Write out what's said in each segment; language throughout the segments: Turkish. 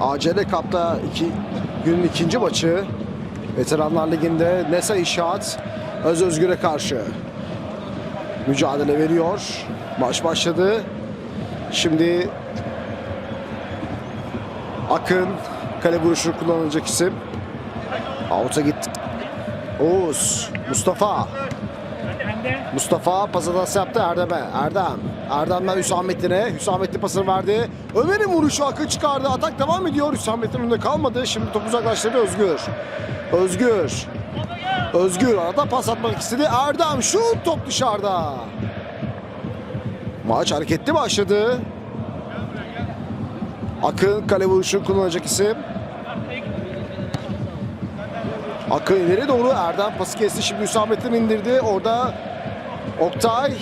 ACL Cup'ta iki, günün ikinci maçı. Veteranlar Ligi'nde Nesa İnşaat Öz Özgür'e karşı mücadele veriyor. Maç başladı. Şimdi Akın kale vuruşu kullanılacak isim. Out'a gitti. Oğuz, Mustafa. Mustafa pas hatası yaptı Erdem'e. Erdem. Erdem'den Hüsamettin'e. Hüsamettin pasını verdi. Ömer'in vuruşu Akın çıkardı. Atak devam ediyor. Hüsamettin önünde kalmadı. Şimdi top uzaklaştırdı Özgür. Özgür. Özgür arada pas atmak istedi. Erdem şut top dışarıda. Maç hareketli başladı. Akın kale vuruşu kullanacak isim. Akın ileri doğru Erdem pası kesti. Şimdi Hüsamettin indirdi. Orada Oktay.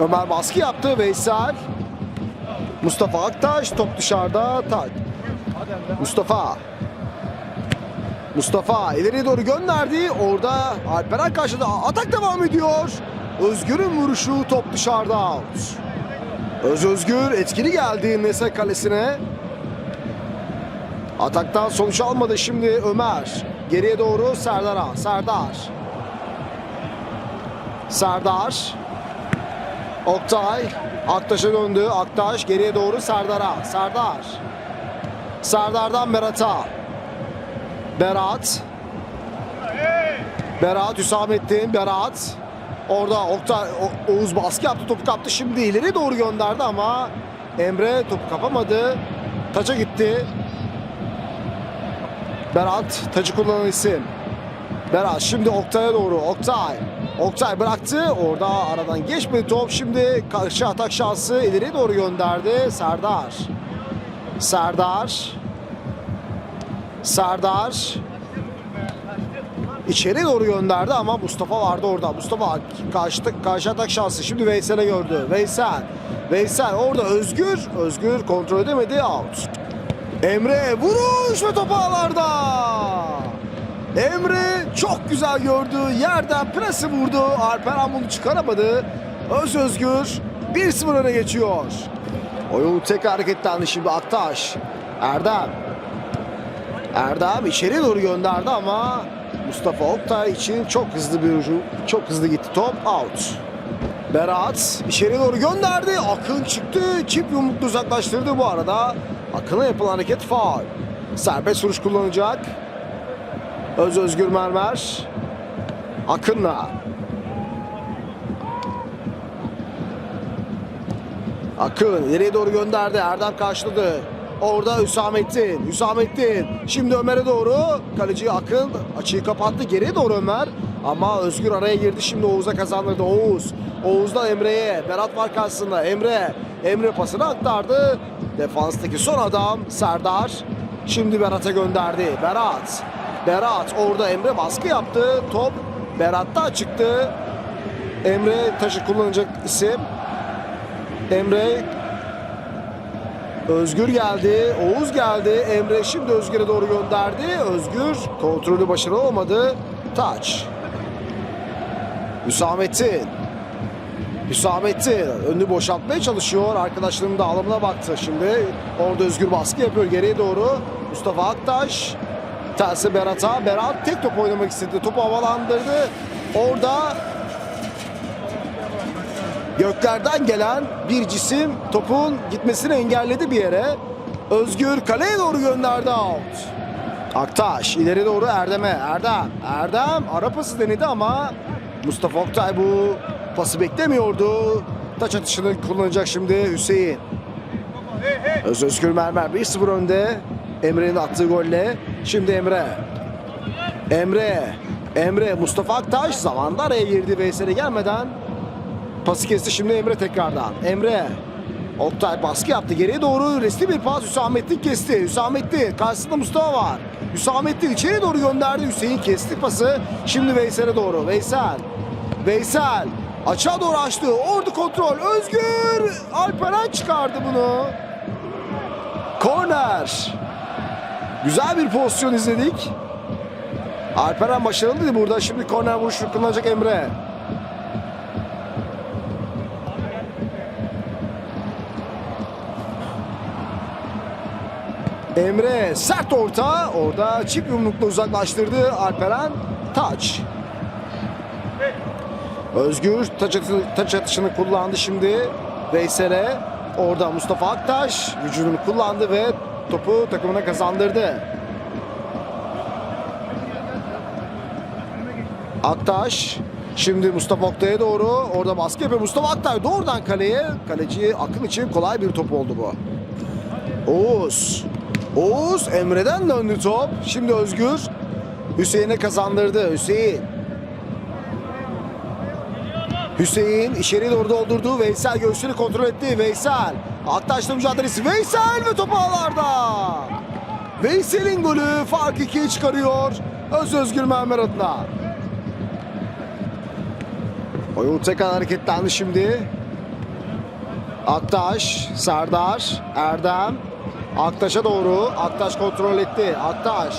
Ömer baskı yaptı. Veysel. Mustafa Aktaş. Top dışarıda. Ta Mustafa. Mustafa ileriye doğru gönderdi. Orada Alperen karşıda atak devam ediyor. Özgür'ün vuruşu top dışarıda. Öz Özgür etkili geldi Nese kalesine. Ataktan sonuç almadı şimdi Ömer. Geriye doğru Serdar'a. Serdar. Serdar. Oktay. Aktaş'a döndü. Aktaş geriye doğru Serdar'a. Serdar. Serdar'dan Berat'a. Berat. Berat Hüsamettin. Berat. Orada Oktay, Oğuz baskı yaptı. Topu kaptı. Şimdi ileri doğru gönderdi ama Emre topu kapamadı. Taça gitti. Berat tacı kullanan isim. Berat şimdi Oktay'a doğru. Oktay. Oktay bıraktı. Orada aradan geçmedi top. Şimdi karşı atak şansı ileriye doğru gönderdi. Serdar. Serdar. Serdar. İçeri doğru gönderdi ama Mustafa vardı orada. Mustafa karşı, karşı atak şansı. Şimdi Veysel'e gördü. Veysel. Veysel orada Özgür. Özgür kontrol edemedi. Out. Emre vuruş ve top ağlarda. Emre çok güzel gördü. Yerden presi vurdu. Alperen bunu çıkaramadı. Öz Özgür 1-0 öne geçiyor. Oyun tekrar hareketlendi şimdi Aktaş. Erdem. Erdem içeri doğru gönderdi ama Mustafa Oktay için çok hızlı bir ucu, çok hızlı gitti top out. Berat içeri doğru gönderdi. Akın çıktı. Çip yumruklu uzaklaştırdı bu arada. Akın'a yapılan hareket faul. Serbest vuruş kullanacak. Öz Özgür Mermer. Akın'la. Akın ileriye doğru gönderdi. Erdem karşıladı. Orada Hüsamettin. Hüsamettin. Şimdi Ömer'e doğru. Kaleci Akın açıyı kapattı. Geriye doğru Ömer. Ama Özgür araya girdi. Şimdi Oğuz'a kazandırdı. Oğuz. Oğuz'dan Emre'ye. Berat var karşısında. Emre. Emre pasını aktardı. Defanstaki son adam Serdar. Şimdi Berat'a gönderdi. Berat. Berat orada Emre baskı yaptı. Top Berat'ta çıktı. Emre taşı kullanacak isim. Emre Özgür geldi. Oğuz geldi. Emre şimdi Özgür'e doğru gönderdi. Özgür kontrolü başarılı olmadı. Taç. Hüsamettin. Hüsamettin önünü boşaltmaya çalışıyor. Arkadaşlarının dağılımına baktı şimdi. Orada Özgür baskı yapıyor geriye doğru. Mustafa Aktaş. Tersi Berat'a. Berat tek top oynamak istedi. Topu havalandırdı. Orada Göklerden gelen bir cisim topun gitmesini engelledi bir yere. Özgür kaleye doğru gönderdi out. Aktaş ileri doğru Erdem'e. Erdem. Erdem ara pası denedi ama Mustafa Oktay bu pası beklemiyordu. Taç atışını kullanacak şimdi Hüseyin. Öz Özgür Mermer 1-0 önde. Emre'nin attığı golle. Şimdi Emre. Emre. Emre Mustafa Aktaş zamanda araya girdi Veysel'e gelmeden Pası kesti şimdi Emre tekrardan. Emre. Oktay baskı yaptı. Geriye doğru resmi bir pas Hüsamettin kesti. Hüsamettin karşısında Mustafa var. Hüsamettin içeri doğru gönderdi. Hüseyin kesti pası. Şimdi Veysel'e doğru. Veysel. Veysel. Açığa doğru açtı. Ordu kontrol. Özgür. Alperen çıkardı bunu. Korner. Güzel bir pozisyon izledik. Alperen başarılıydı burada. Şimdi korner vuruşu kullanacak Emre. Emre sert orta. Orada çift yumrukla uzaklaştırdı Alperen. Taç. Özgür taç, atı- taç atışını kullandı şimdi. Veysel'e. Orada Mustafa Aktaş vücudunu kullandı ve topu takımına kazandırdı. Aktaş şimdi Mustafa Oktay'a doğru orada baskı yapıyor. Mustafa Aktaş doğrudan kaleye. Kaleci Akın için kolay bir top oldu bu. Oğuz. Oğuz Emre'den döndü top. Şimdi Özgür Hüseyin'e kazandırdı. Hüseyin. Hüseyin içeri doğru doldurdu. Veysel göğsünü kontrol etti. Veysel. Aktaş'la mücadelesi. Veysel ve top ağlarda. Veysel'in golü fark 2'ye çıkarıyor. Öz Özgür Mermer adına. Oyun tekrar hareketlendi şimdi. Aktaş, Serdar, Erdem. Aktaş'a doğru. Aktaş kontrol etti. Aktaş.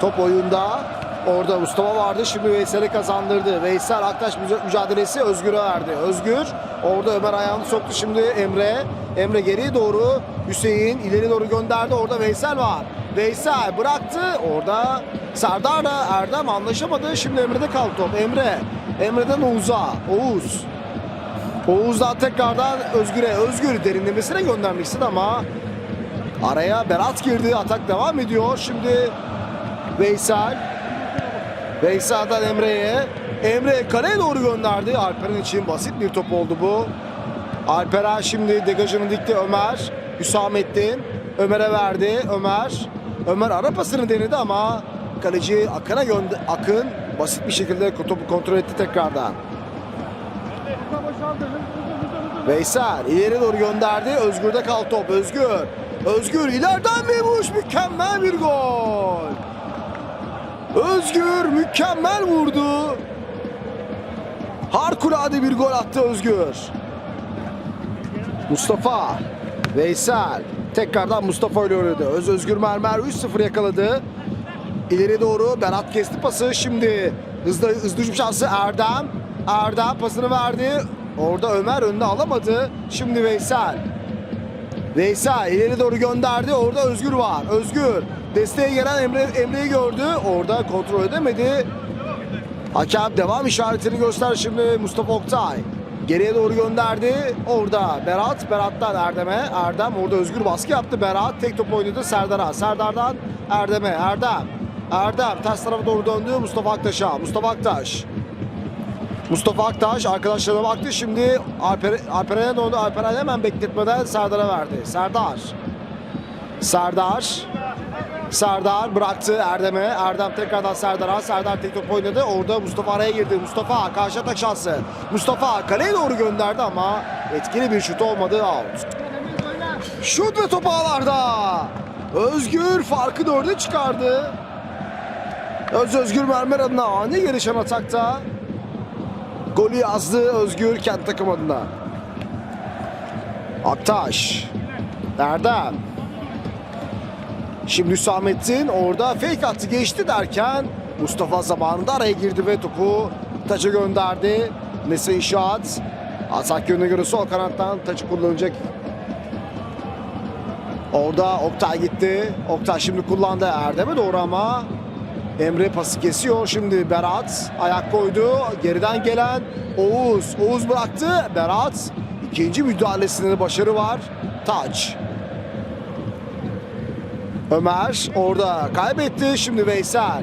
Top oyunda. Orada Mustafa vardı. Şimdi Veysel'e kazandırdı. Veysel Aktaş müca- mücadelesi Özgür'e verdi. Özgür orada Ömer ayağını soktu şimdi Emre. Emre geriye doğru. Hüseyin ileri doğru gönderdi. Orada Veysel var. Veysel bıraktı. Orada Serdar'la Erdem anlaşamadı. Şimdi Emre'de kaldı top. Emre. Emre'den Oğuz'a. Oğuz. Oğuz'dan tekrardan Özgür'e. Özgür derinlemesine göndermek istedi ama araya Berat girdi. Atak devam ediyor. Şimdi Veysel. Veysel'den Emre'ye. Emre kaleye doğru gönderdi. Alperen için basit bir top oldu bu. Alperen şimdi degajını dikti Ömer. Hüsamettin. Ömer'e verdi. Ömer. Ömer ara pasını denedi ama kaleci Akın'a gönde Akın basit bir şekilde topu kontrol etti tekrardan. Veysel ileri doğru gönderdi. Özgür'de kaldı top. Özgür. Özgür ileriden bir vuruş. Mükemmel bir gol. Özgür mükemmel vurdu. Harikulade bir gol attı Özgür. Mustafa. Veysel. Tekrardan Mustafa ile oynadı. Öz Özgür Mermer 3-0 yakaladı. İleri doğru Berat kesti pası. Şimdi hızlı hızlı şansı Erdem. Erdem pasını verdi. Orada Ömer önüne alamadı. Şimdi Veysel. Veysel ileri doğru gönderdi. Orada Özgür var. Özgür desteğe gelen Emre Emre'yi gördü. Orada kontrol edemedi. Hakem devam işaretini göster şimdi Mustafa Oktay. Geriye doğru gönderdi. Orada Berat. Berat'tan Erdem'e. Erdem orada Özgür baskı yaptı. Berat tek top oynadı Serdar'a. Serdar'dan Erdem'e. Erdem. Erdem ters tarafa doğru döndü Mustafa Aktaş'a. Mustafa Aktaş. Mustafa Aktaş arkadaşlarına baktı. Şimdi Alper, Alperen'e döndü. Alperen hemen bekletmeden Serdar'a verdi. Serdar. Serdar. Serdar bıraktı Erdem'e. Erdem tekrardan Serdar'a. Serdar tek top oynadı. Orada Mustafa araya girdi. Mustafa karşı atak şansı. Mustafa kaleye doğru gönderdi ama etkili bir şut olmadı. Out. Şut ve top ağlarda. Özgür farkı dörde çıkardı. Öz Özgür Mermer adına ani gelişen atakta. Golü yazdı Özgür kent takım adına. Aktaş. Erdem. Şimdi Hüsamettin orada fake attı geçti derken Mustafa zamanında araya girdi ve topu taça gönderdi. Nese İnşaat. Atak yönüne göre sol kanattan taçı kullanacak. Orada Oktay gitti. Oktay şimdi kullandı Erdem'e doğru ama Emre pası kesiyor. Şimdi Berat ayak koydu. Geriden gelen Oğuz. Oğuz bıraktı. Berat ikinci müdahalesinde de başarı var. Taç. Ömer orada kaybetti. Şimdi Veysel.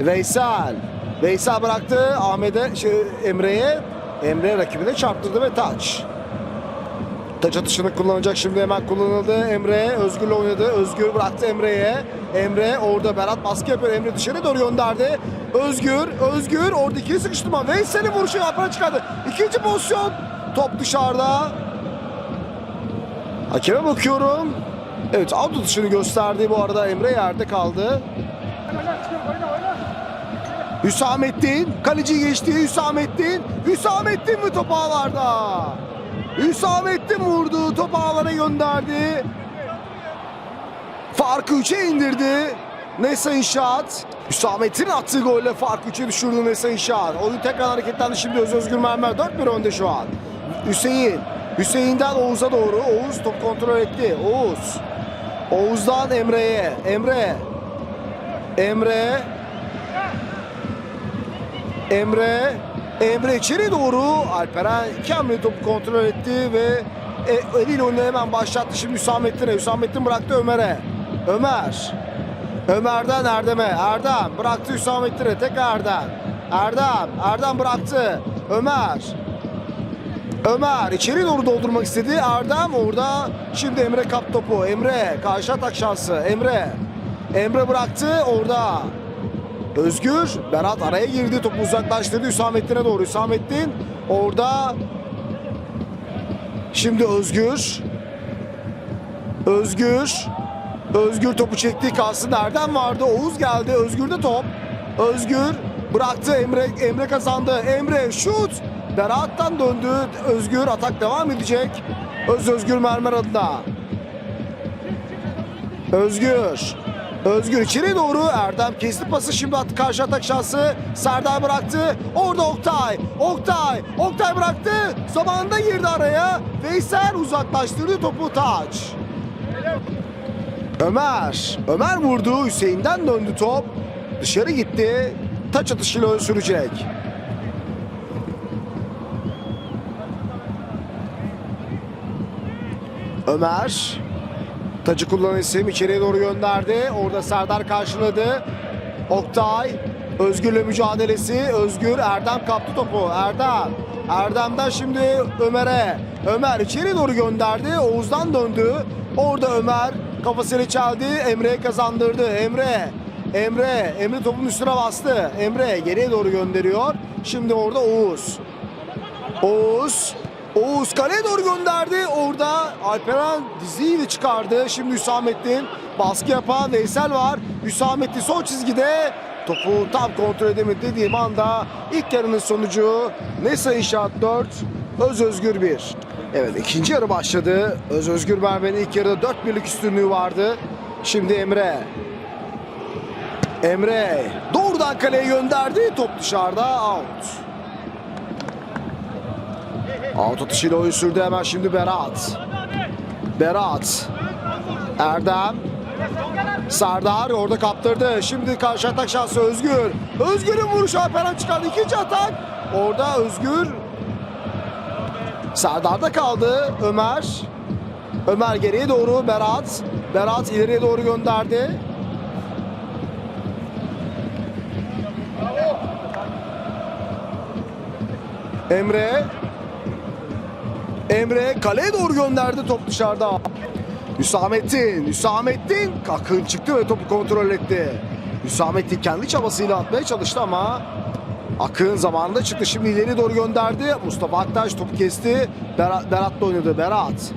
Veysel. Veysel bıraktı Ahmet'e şey, Emre'ye. Emre rakibine çarptırdı ve taç. Taç atışını kullanacak şimdi hemen kullanıldı. Emre Özgür'le oynadı. Özgür bıraktı Emre'ye. Emre orada Berat baskı yapıyor. Emre dışarı doğru gönderdi. Özgür, Özgür orada ikili sıkıştırma. Veysel'in vuruşu yapına çıkardı. İkinci pozisyon. Top dışarıda. Hakeme bakıyorum. Evet out atışını gösterdi bu arada Emre yerde kaldı. Hüsamettin kaleci geçti Hüsamettin. Hüsamettin mi top ağlarda? Hüsamettin vurdu top ağlara gönderdi. Farkı 3'e indirdi. Nesa İnşaat. Hüsamettin attığı golle farkı 3'e düşürdü Nesa İnşaat. Oyun tekrar hareketlendi şimdi Öz Özgür Mermer 4-1 önde şu an. Hüseyin. Hüseyin'den Oğuz'a doğru. Oğuz top kontrol etti. Oğuz. Oğuz'dan Emre'ye. Emre. Emre. Emre. Emre içeri doğru. Alperen hamle topu kontrol etti ve e, eliyle oyunu hemen başlattı. Şimdi Hüsamettin'e. Hüsamettin bıraktı Ömer'e. Ömer. Ömer'den Erdem'e. Erdem bıraktı Hüsamettin'e. Tekrar Erdem. Erdem. Erdem bıraktı. Ömer. Ömer içeri doğru doldurmak istedi. Erdem orada. Şimdi Emre kap topu. Emre karşı atak şansı. Emre. Emre bıraktı orada. Özgür. Berat araya girdi. Topu uzaklaştırdı Hüsamettin'e doğru. Hüsamettin orada. Şimdi Özgür. Özgür. Özgür topu çekti. Karşısında Erdem vardı. Oğuz geldi. Özgür'de top. Özgür bıraktı. Emre Emre kazandı. Emre şut. Berat'tan döndü. Özgür atak devam edecek. Öz Özgür Mermer adına. Özgür. Özgür içeri doğru Erdem kesti pası şimdi attı karşı atak şansı. Serdar bıraktı. Orada Oktay. Oktay. Oktay bıraktı. Zamanında girdi araya. Veysel uzaklaştırdı topu taç. Ömer. Ömer vurdu. Hüseyin'den döndü top. Dışarı gitti. Taç atışıyla ön sürecek. Ömer. Tacı kullanan isim içeriye doğru gönderdi. Orada Serdar karşıladı. Oktay. Özgür'le mücadelesi. Özgür Erdem kaptı topu. Erdem. Erdem'den şimdi Ömer'e. Ömer içeri doğru gönderdi. Oğuz'dan döndü. Orada Ömer kafasını çaldı. Emre'ye kazandırdı. Emre. Emre. Emre topun üstüne bastı. Emre geriye doğru gönderiyor. Şimdi orada Oğuz. Oğuz. Oğuz kaleye doğru gönderdi. Orada Alperen diziyle çıkardı. Şimdi Hüsamettin baskı yapan Veysel var. Hüsamettin son çizgide topu tam kontrol edemedi dediğim anda ilk yarının sonucu Nesa İnşaat 4, Öz Özgür 1. Evet ikinci yarı başladı. Öz Özgür Merve'nin ilk yarıda 4 birlik üstünlüğü vardı. Şimdi Emre. Emre doğrudan kaleye gönderdi. Top dışarıda out. Out atışıyla oyun sürdü hemen şimdi Berat. Berat. Erdem. Serdar orada kaptırdı. Şimdi karşı atak şansı Özgür. Özgür'ün vuruşu Alperen çıkardı. İkinci atak. Orada Özgür. Serdar'da kaldı. Ömer. Ömer geriye doğru Berat. Berat ileriye doğru gönderdi. Emre. Emre kaleye doğru gönderdi top dışarıda. Hüsamettin, Hüsamettin Akın çıktı ve topu kontrol etti. Hüsamettin kendi çabasıyla atmaya çalıştı ama Akın zamanında çıktı. Şimdi ileri doğru gönderdi. Mustafa Aktaş topu kesti. Berat, Berat'la oynadı. Berat.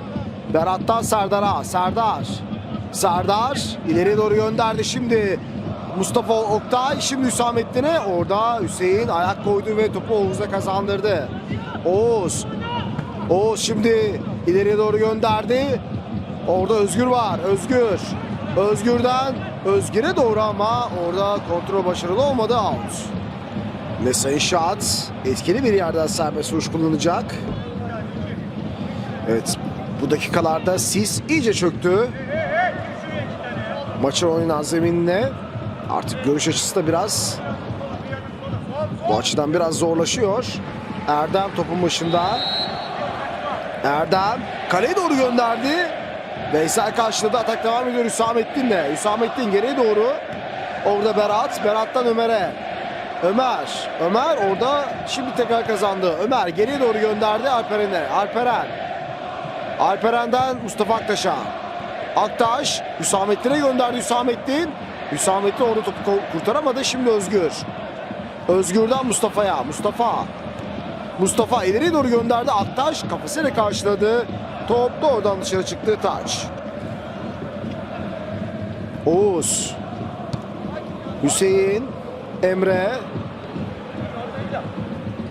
Berat'tan Serdar'a. Serdar. Serdar ileriye doğru gönderdi. Şimdi Mustafa Oktay şimdi Hüsamettin'e orada Hüseyin ayak koydu ve topu Oğuz'a kazandırdı. Oğuz Oğuz şimdi ileriye doğru gönderdi. Orada Özgür var. Özgür. Özgür'den Özgür'e doğru ama orada kontrol başarılı olmadı out. Nesa İnşaat etkili bir yerden serbest vuruş kullanacak. Evet bu dakikalarda sis iyice çöktü. Maçın oynanan zeminine artık görüş açısı da biraz bu açıdan biraz zorlaşıyor. Erdem topun başında. Erdem kaleye doğru gönderdi. Veysel karşıladı. Atak devam ediyor Hüsamettin'le. Hüsamettin geriye doğru. Orada Berat. Berat'tan Ömer'e. Ömer. Ömer orada şimdi tekrar kazandı. Ömer geriye doğru gönderdi Alperen'e. Alperen. Alperen'den Mustafa Aktaş'a. Aktaş Hüsamettin'e gönderdi Hüsamettin. Hüsamettin orada topu kurtaramadı. Şimdi Özgür. Özgür'den Mustafa'ya. Mustafa. Mustafa ileri doğru gönderdi. Aktaş kafasıyla karşıladı. Top da oradan dışarı çıktı. Taç. Oğuz. Hüseyin. Emre.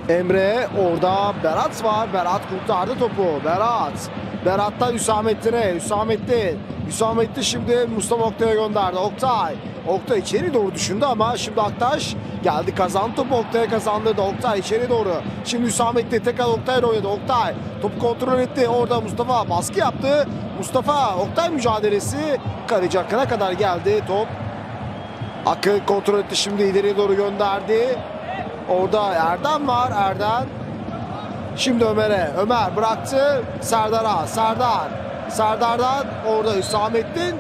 Emre orada Berat var. Berat kurtardı topu. Berat. Berat'tan Hüsamettin'e. Hüsamettin. Hüsamettin şimdi Mustafa Oktay'a gönderdi. Oktay. Oktay içeri doğru düşündü ama şimdi Aktaş geldi kazandı topu Oktay'a kazandırdı. Oktay içeri doğru. Şimdi Hüsamettin tekrar Oktay'la oynadı. Oktay topu kontrol etti. Orada Mustafa baskı yaptı. Mustafa Oktay mücadelesi kaleci hakkına kadar geldi top. Akın kontrol etti şimdi ileriye doğru gönderdi. Orada Erdem var Erdem. Şimdi Ömer'e. Ömer bıraktı. Serdar'a. Serdar. Serdar'dan orada Hüsamettin.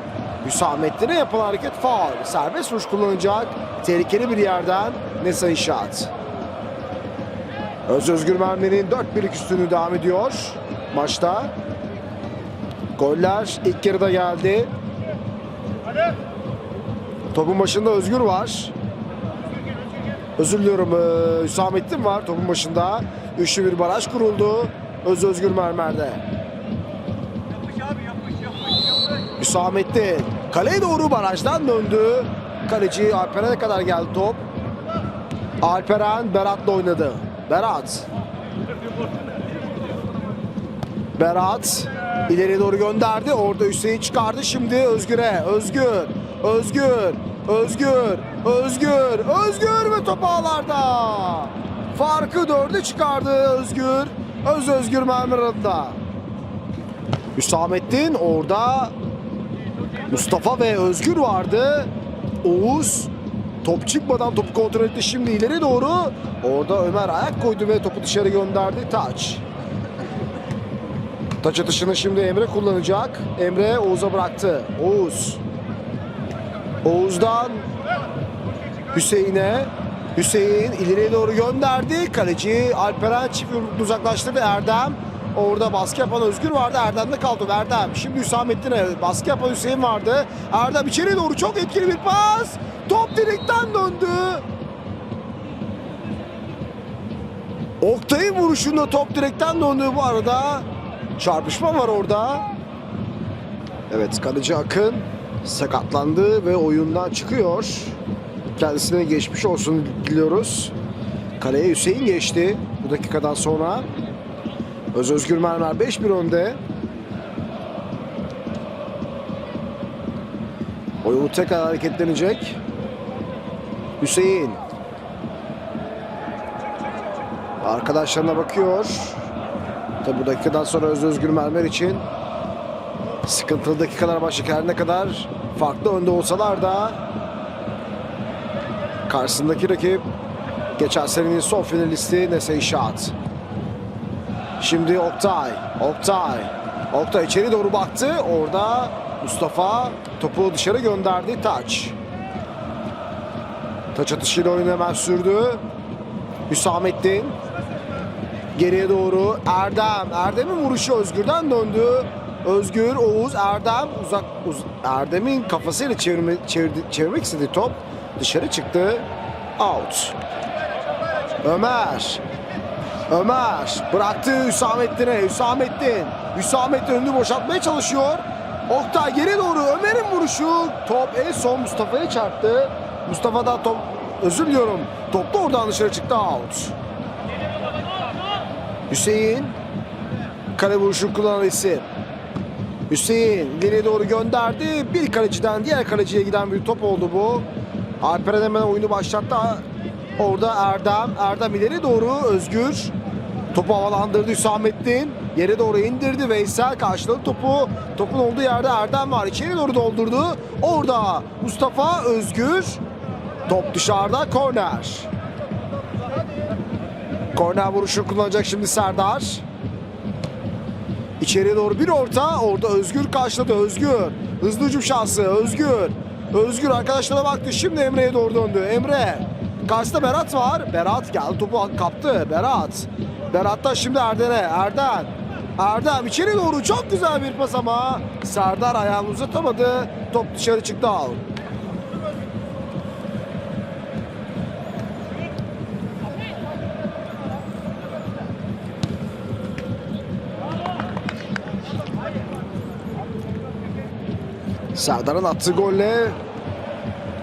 Hüsamettin'e yapılan hareket faul. Serbest vuruş kullanacak. Tehlikeli bir yerden Nesa İnşaat. Öz Özgür Mermi'nin 4-1'lik üstünlüğü devam ediyor maçta. Goller ilk yarıda geldi. Topun başında Özgür var. Özür diliyorum ee, Hüsamettin var topun başında. Üçlü bir baraj kuruldu. Öz Özgür Mermer'de. Hüsamettin kaleye doğru barajdan döndü. Kaleci Alperen'e kadar geldi top. Alperen Berat'la oynadı. Berat. Berat ileri doğru gönderdi. Orada Hüseyin çıkardı. Şimdi Özgür'e. Özgür. Özgür. Özgür. Özgür. Özgür ve top ağlarda. Farkı dörde çıkardı Özgür. Öz Özgür mermer adında. Hüsamettin orada Mustafa ve Özgür vardı. Oğuz top çıkmadan topu kontrol etti. Şimdi ileri doğru. Orada Ömer ayak koydu ve topu dışarı gönderdi. Taç. Taç atışını şimdi Emre kullanacak. Emre Oğuz'a bıraktı. Oğuz. Oğuz'dan Hüseyin'e. Hüseyin ileriye doğru gönderdi. Kaleci Alperen çift uzaklaştırdı. Erdem. Orada baskı yapan Özgür vardı. Erdem'de kaldı. Erdem. Şimdi Hüsamettin'e baskı yapan Hüseyin vardı. Erdem içeri doğru çok etkili bir pas. Top direkten döndü. Oktay'ın vuruşunda top direkten döndü bu arada. Çarpışma var orada. Evet kaleci Akın sakatlandı ve oyundan çıkıyor. Kendisine geçmiş olsun diliyoruz. Kaleye Hüseyin geçti bu dakikadan sonra. Öz Özgür Mermer 5-1 önde. Oyunu tekrar hareketlenecek. Hüseyin. Arkadaşlarına bakıyor. Tabi bu dakikadan sonra Öz Özgür Mermer için sıkıntılı dakikalar başlayacak her ne kadar farklı önde olsalar da karşısındaki rakip geçen senenin son finalisti Nese İnşaat. Şimdi Oktay. Oktay. Oktay içeri doğru baktı. Orada Mustafa topu dışarı gönderdi. Taç. Taç atışıyla oyunu hemen sürdü. Hüsamettin. Geriye doğru Erdem. Erdem'in vuruşu Özgür'den döndü. Özgür, Oğuz, Erdem uzak uz, Erdem'in kafasıyla çevirme, çevirdi, çevirmek istediği top dışarı çıktı. Out. Ömer. Ömer bıraktı Hüsamettin'e. Hüsamettin. Hüsamettin önünü boşaltmaya çalışıyor. Oktay geri doğru Ömer'in vuruşu. Top en son Mustafa'ya çarptı. Mustafa'dan top özür diliyorum. Top da oradan dışarı çıktı out. Hüseyin kale vuruşu kullanan isim. Hüseyin ileriye doğru gönderdi. Bir kaleciden diğer kaleciye giden bir top oldu bu. Alperen hemen oyunu başlattı. Orada Erdem. Erdem ileri doğru Özgür. Topu havalandırdı Hüsamettin. Yere doğru indirdi. Veysel karşıladı topu. Topun olduğu yerde Erdem var. İçeri doğru doldurdu. Orada Mustafa Özgür. Top dışarıda korner. Korner vuruşu kullanacak şimdi Serdar. İçeriye doğru bir orta. Orada Özgür karşıladı. Özgür. Hızlı hücum şansı. Özgür. Özgür arkadaşlarına baktı. Şimdi Emre'ye doğru döndü. Emre. Karşısında Berat var. Berat geldi topu kaptı. Berat. Berat'tan şimdi Erden'e. Erden. Erdem içeri doğru çok güzel bir pas ama Serdar ayağını uzatamadı. Top dışarı çıktı al. Serdar'ın attığı golle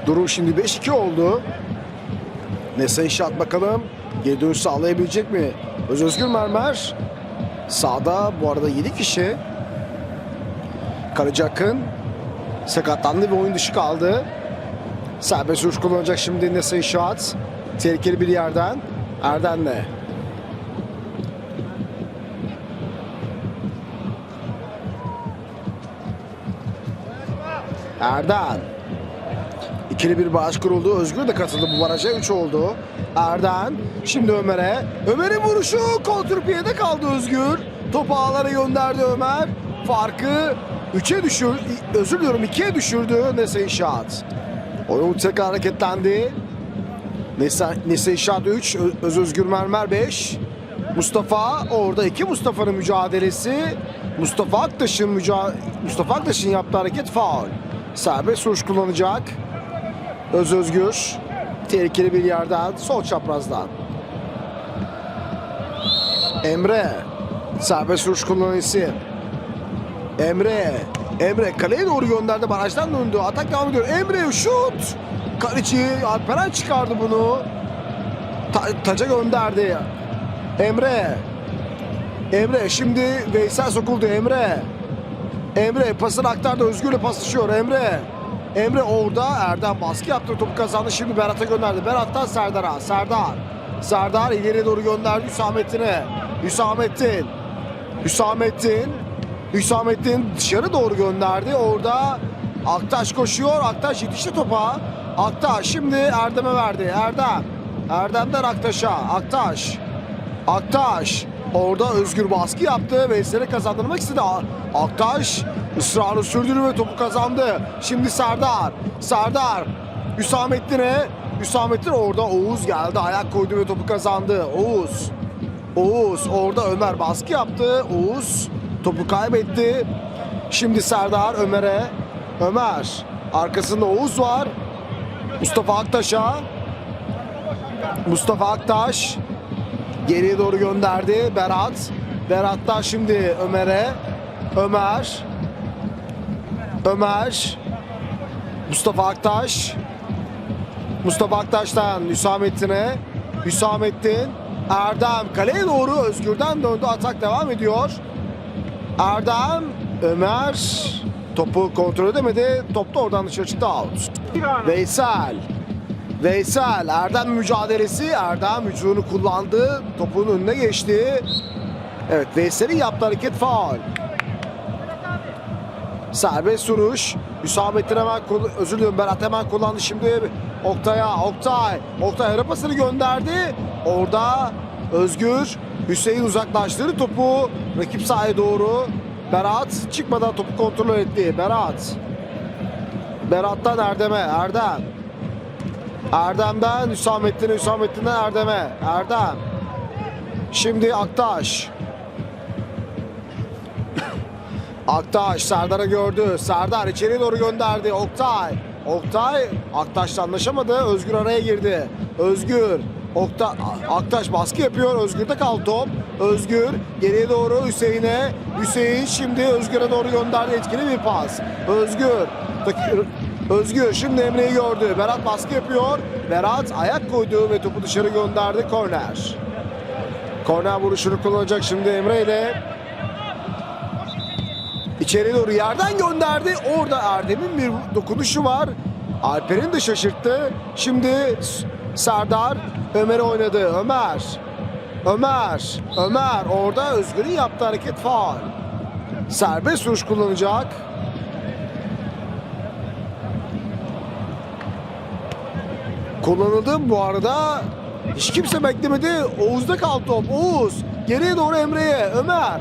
durum şimdi 5-2 oldu. Nesa İnşaat bakalım geri dönüş sağlayabilecek mi? Öz Özgür Mermer sağda bu arada 7 kişi. Kaleci Akın sakatlandı ve oyun dışı kaldı. Serbest vuruş kullanacak şimdi Nesai Şuat. Tehlikeli bir yerden. Erden'le. Erden. İkili bir baraj kuruldu. Özgür de katıldı bu baraja. 3 oldu. Erden. Şimdi Ömer'e. Ömer'in vuruşu kontrpiyede kaldı Özgür. Topu ağlara gönderdi Ömer. Farkı 3'e düşür, özür diliyorum 2'ye düşürdü Nese İnşaat. Oyun tekrar hareketlendi. Nese, Nese İnşaat 3, Ö- Öz Özgür Mermer 5. Mustafa orada iki Mustafa'nın mücadelesi. Mustafa Aktaş'ın müca Mustafa Aktaş'ın yaptığı hareket faul. Serbest vuruş kullanacak. Öz Özgür tehlikeli bir yerden sol çaprazdan. Emre serbest vuruş kullanan. Emre Emre kaleye doğru gönderdi barajdan döndü. Atak devam ediyor. Emre şut! Kaleci Alperen çıkardı bunu. Ta- taca gönderdi. Emre Emre şimdi Veysel sokuldu. Emre Emre pasını aktardı. Özgür'le paslaşıyor. Emre Emre orada Erdem baskı yaptı topu kazandı. Şimdi Berat'a gönderdi. Berat'tan Serdar'a Serdar. Serdar ileriye doğru gönderdi Hüsamettin'e. Hüsamettin Hüsamettin Hüsamettin dışarı doğru gönderdi. Orada Aktaş koşuyor. Aktaş yetişti topa. Aktaş şimdi Erdem'e verdi. Erdem Erdem'den Aktaş'a. Aktaş Aktaş orada özgür baskı yaptı. Veysel'e kazandırmak istedi. Aktaş ısrarını sürdürdü ve topu kazandı. Şimdi Serdar. Serdar Hüsamettin'e. Hüsamettin orada Oğuz geldi. Ayak koydu ve topu kazandı. Oğuz. Oğuz orada Ömer baskı yaptı. Oğuz topu kaybetti. Şimdi Serdar Ömer'e. Ömer. Arkasında Oğuz var. Mustafa Aktaş'a. Mustafa Aktaş. Geriye doğru gönderdi Berat. Berat'tan şimdi Ömer'e. Ömer. Ömer. Mustafa Aktaş. Mustafa Aktaş'tan Hüsamettin'e. Hüsamettin. Erdem kaleye doğru Özgür'den döndü. Atak devam ediyor. Erdem. Ömer. Topu kontrol edemedi. Top da oradan dışarı çıktı out. Veysel. Veysel Erdem mücadelesi. Erdem vücudunu kullandı topun önüne geçti. Evet Veysel'in yaptığı hareket faul. Serbest vuruş. Hüsamettin hemen özür diliyorum Berat hemen kullandı. Şimdi Oktay'a Oktay. Oktay ara pasını gönderdi. Orada Özgür Hüseyin uzaklaştırdı topu. Rakip sahaya doğru. Berat çıkmadan topu kontrol etti. Berat. Berat'tan Erdem'e. Erdem Erdem'den Hüsamettin'e, Hüsamettin'den Erdem'e. Erdem. Şimdi Aktaş. Aktaş Serdar'ı gördü. Serdar içeri doğru gönderdi. Oktay. Oktay Aktaş'la anlaşamadı. Özgür araya girdi. Özgür. Okta Aktaş baskı yapıyor. Özgür'de kaldı top. Özgür geriye doğru Hüseyin'e. Hüseyin şimdi Özgür'e doğru gönderdi. Etkili bir pas. Özgür. Özgür şimdi Emre'yi gördü. Berat baskı yapıyor. Berat ayak koydu ve topu dışarı gönderdi. Korner. Korner vuruşunu kullanacak şimdi Emre ile. İçeri doğru yerden gönderdi. Orada Erdem'in bir dokunuşu var. Alper'in de şaşırttı. Şimdi Serdar Ömer'e oynadı. Ömer. Ömer. Ömer. Orada Özgür'ün yaptığı hareket faul. Serbest vuruş kullanacak. Kullanıldı bu arada. Hiç kimse beklemedi. Oğuz'da kaldı top. Oğuz. Geriye doğru Emre'ye. Ömer.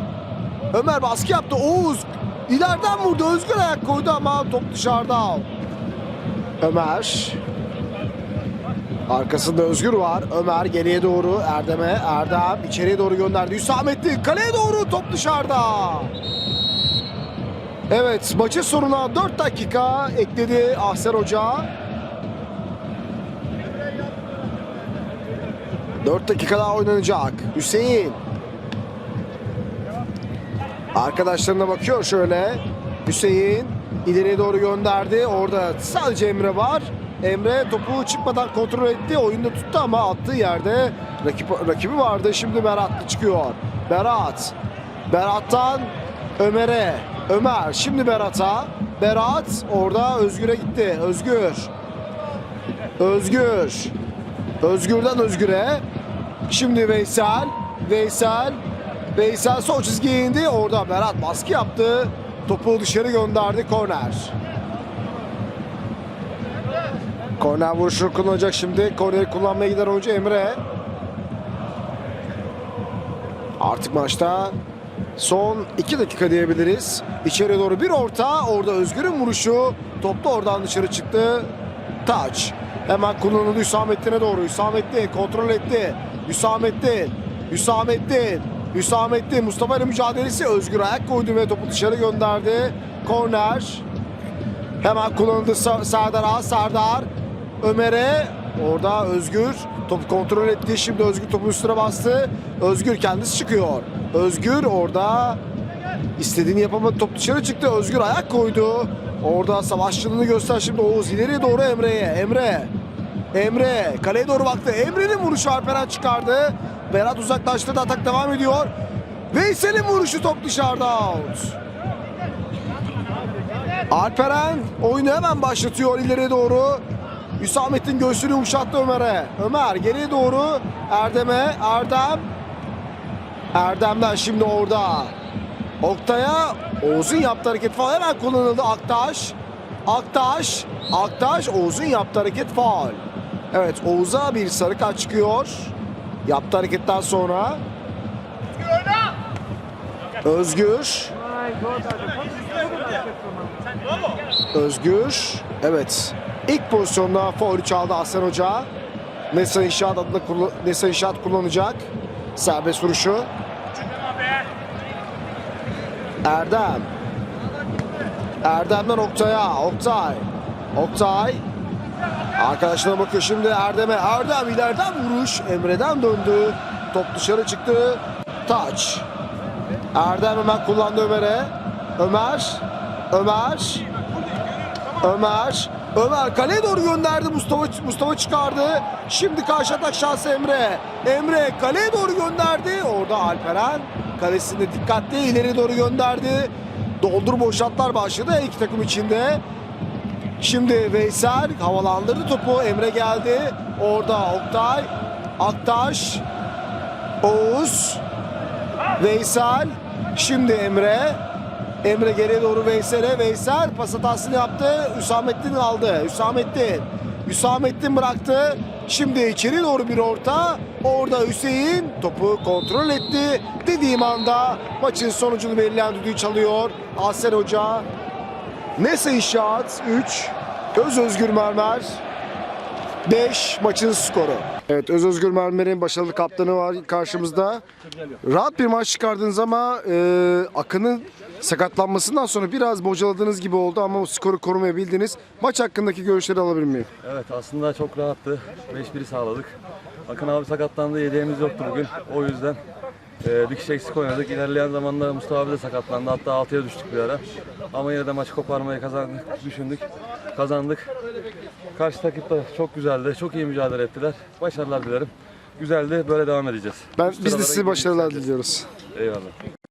Ömer baskı yaptı. Oğuz ileriden vurdu. Özgür ayak koydu ama top dışarıda. Ömer. Arkasında Özgür var. Ömer geriye doğru Erdem'e. Erdem içeriye doğru gönderdi. Hüsamettin kaleye doğru top dışarıda. Evet maçın sonuna 4 dakika ekledi Ahsen Hoca. 4 dakika daha oynanacak. Hüseyin. Arkadaşlarına bakıyor şöyle. Hüseyin ileriye doğru gönderdi. Orada sadece Emre var. Emre topu çıkmadan kontrol etti. Oyunda tuttu ama attığı yerde rakip, rakibi vardı. Şimdi Berat'la çıkıyor. Berat. Berat'tan Ömer'e. Ömer şimdi Berat'a. Berat orada Özgür'e gitti. Özgür. Özgür. Özgür'den Özgür'e. Şimdi Veysel. Veysel. Veysel sol çizgiye indi. Orada Berat baskı yaptı. Topu dışarı gönderdi. Korner. Korner vuruşunu kullanacak şimdi. Korneri kullanmaya giden oyuncu Emre. Artık maçta son 2 dakika diyebiliriz. İçeri doğru bir orta. Orada Özgür'ün vuruşu. Top da oradan dışarı çıktı. Taç. Hemen kullanıldı Hüsamettin'e doğru. Hüsamettin kontrol etti. Hüsamettin. Hüsamettin. Hüsamettin. Mustafa ile mücadelesi. Özgür ayak koydu ve topu dışarı gönderdi. Korner. Hemen kullanıldı Sa- Serdar. Ömer'e. Orada Özgür. Topu kontrol etti. Şimdi Özgür topun üstüne bastı. Özgür kendisi çıkıyor. Özgür orada istediğini yapamadı. Top dışarı çıktı. Özgür ayak koydu. Orada savaşçılığını göster şimdi Oğuz ileriye doğru Emre'ye. Emre. Emre kaleye doğru baktı. Emre'nin vuruşu Alperen çıkardı. Berat uzaklaştırdı. Atak devam ediyor. Veysel'in vuruşu top dışarıda out. Alperen oyunu hemen başlatıyor ileriye doğru. Hüsamettin göğsünü yumuşattı Ömer'e. Ömer geriye doğru Erdem'e. Erdem. Erdem'den şimdi orada. Oktay'a Oğuz'un yaptığı hareket faul hemen kullanıldı. Aktaş. Aktaş. Aktaş Oğuz'un yaptığı hareket faul. Evet Oğuz'a bir sarı kart çıkıyor. Yaptığı hareketten sonra. Özgür. Özgür. Evet. İlk pozisyonda faulü çaldı Aslan Hoca. Nesa İnşaat adına Nesa İnşaat kullanacak. Serbest vuruşu. Erdem. Erdem'den Oktay'a. Oktay. Oktay. Arkadaşına bakıyor şimdi Erdem'e. Erdem ileriden vuruş. Emre'den döndü. Top dışarı çıktı. Taç. Erdem hemen kullandı Ömer'e. Ömer. Ömer. Ömer. Ömer kaleye doğru gönderdi. Mustafa Mustafa çıkardı. Şimdi karşı atak şansı Emre. Emre kaleye doğru gönderdi. Orada Alperen kalesinde dikkatli ileri doğru gönderdi. Doldur boşaltlar başladı her iki takım içinde. Şimdi Veysel havalandırdı topu. Emre geldi. Orada Oktay. Aktaş. Oğuz. Veysel. Şimdi Emre. Emre geriye doğru Veysel'e. Veysel pas hatasını yaptı. Hüsamettin aldı. Hüsamettin. Hüsamettin bıraktı. Şimdi içeri doğru bir orta. Orada Hüseyin topu kontrol etti. Dediğim anda maçın sonucunu belirleyen düdüğü çalıyor. Asel Hoca. Nese İnşaat 3. Öz Özgür Mermer 5 maçın skoru. Evet Öz Özgür Mermer'in başarılı kaptanı var karşımızda. Rahat bir maç çıkardınız ama e, Akın'ın sakatlanmasından sonra biraz bocaladığınız gibi oldu ama skoru korumayı bildiniz. Maç hakkındaki görüşleri alabilir miyim? Evet aslında çok rahattı. 5-1 sağladık. Akın abi sakatlandı. Yedeğimiz yoktu bugün. O yüzden e, bir kişi eksik oynadık. İlerleyen zamanda Mustafa abi de sakatlandı. Hatta 6'ya düştük bir ara. Ama yine de maçı koparmayı kazandık, düşündük. Kazandık. Karşı takip de çok güzeldi. Çok iyi mücadele ettiler. Başarılar dilerim. Güzeldi. Böyle devam edeceğiz. Ben Üst biz de sıralara size başarılar diliyoruz. Eyvallah.